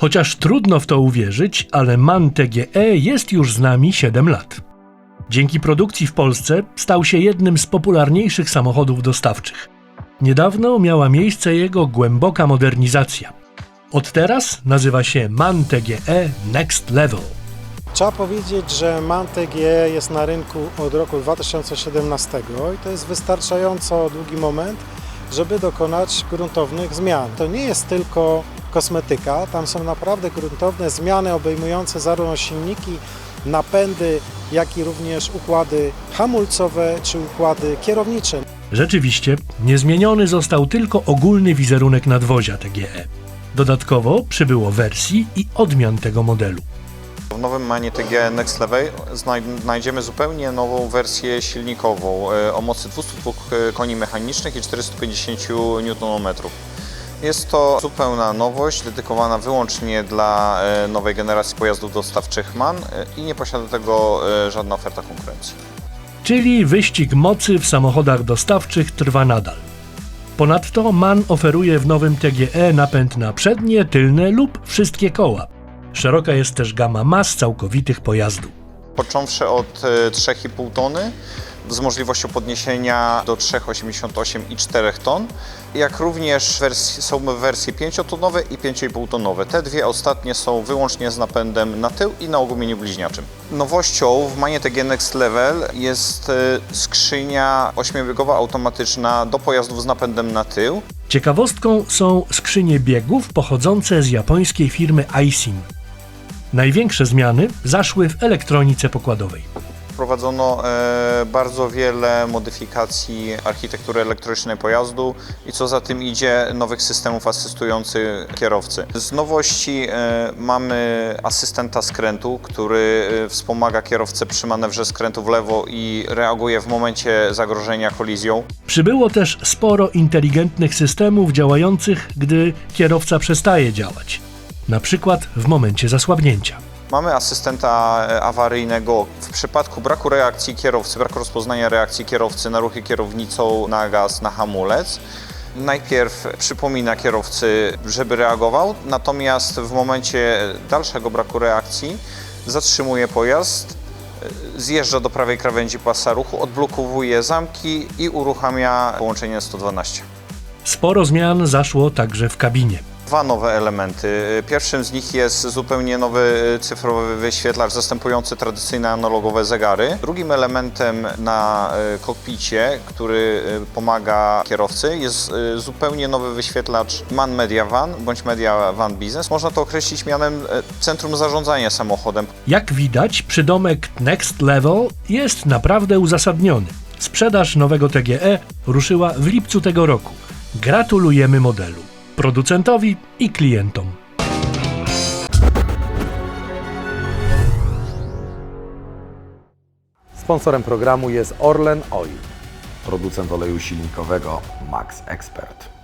Chociaż trudno w to uwierzyć, ale MAN TGE jest już z nami 7 lat. Dzięki produkcji w Polsce stał się jednym z popularniejszych samochodów dostawczych. Niedawno miała miejsce jego głęboka modernizacja. Od teraz nazywa się MAN TGE Next Level. Trzeba powiedzieć, że MAN TGE jest na rynku od roku 2017 i to jest wystarczająco długi moment, żeby dokonać gruntownych zmian. To nie jest tylko kosmetyka, tam są naprawdę gruntowne zmiany obejmujące zarówno silniki, napędy, jak i również układy hamulcowe czy układy kierownicze. Rzeczywiście, niezmieniony został tylko ogólny wizerunek nadwozia TGE. Dodatkowo przybyło wersji i odmian tego modelu. W nowym Manie TG Next Level znaj- znajdziemy zupełnie nową wersję silnikową e, o mocy 202 koni mechanicznych i 450 Nm. Jest to zupełna nowość, dedykowana wyłącznie dla e, nowej generacji pojazdów dostawczych MAN e, i nie posiada tego e, żadna oferta konkurencji. Czyli wyścig mocy w samochodach dostawczych trwa nadal. Ponadto MAN oferuje w nowym TGE napęd na przednie, tylne lub wszystkie koła. Szeroka jest też gama mas całkowitych pojazdu. Począwszy od e, 3,5 tony z możliwością podniesienia do 3,88 i 4 ton, jak również są wersje 5-tonowe i 5,5 tonowe. Te dwie ostatnie są wyłącznie z napędem na tył i na ogumieniu bliźniaczym. Nowością w Manie TG Next Level jest e, skrzynia 8-biegowa automatyczna do pojazdów z napędem na tył. Ciekawostką są skrzynie biegów pochodzące z japońskiej firmy Aisin. Największe zmiany zaszły w elektronice pokładowej. Wprowadzono e, bardzo wiele modyfikacji architektury elektrycznej pojazdu i co za tym idzie nowych systemów asystujących kierowcy. Z nowości e, mamy asystenta skrętu, który e, wspomaga kierowcę przy manewrze skrętu w lewo i reaguje w momencie zagrożenia kolizją. Przybyło też sporo inteligentnych systemów działających, gdy kierowca przestaje działać, na przykład w momencie zasłabnięcia. Mamy asystenta e, awaryjnego w przypadku braku reakcji kierowcy, braku rozpoznania reakcji kierowcy na ruchy kierownicą, na gaz, na hamulec. Najpierw przypomina kierowcy, żeby reagował, natomiast w momencie dalszego braku reakcji zatrzymuje pojazd, e, zjeżdża do prawej krawędzi pasa ruchu, odblokowuje zamki i uruchamia połączenie 112. Sporo zmian zaszło także w kabinie. Dwa nowe elementy. Pierwszym z nich jest zupełnie nowy cyfrowy wyświetlacz zastępujący tradycyjne analogowe zegary. Drugim elementem na e, kokpicie, który e, pomaga kierowcy, jest zupełnie nowy wyświetlacz MAN Media Van bądź Media Van Business. Można to określić mianem centrum zarządzania samochodem. Jak widać, przydomek Next Level jest naprawdę uzasadniony. Sprzedaż nowego TGE ruszyła w lipcu tego roku. Gratulujemy modelu, producentowi i klientom. Sponsorem programu jest Orlen Oil, producent oleju silnikowego Max Expert.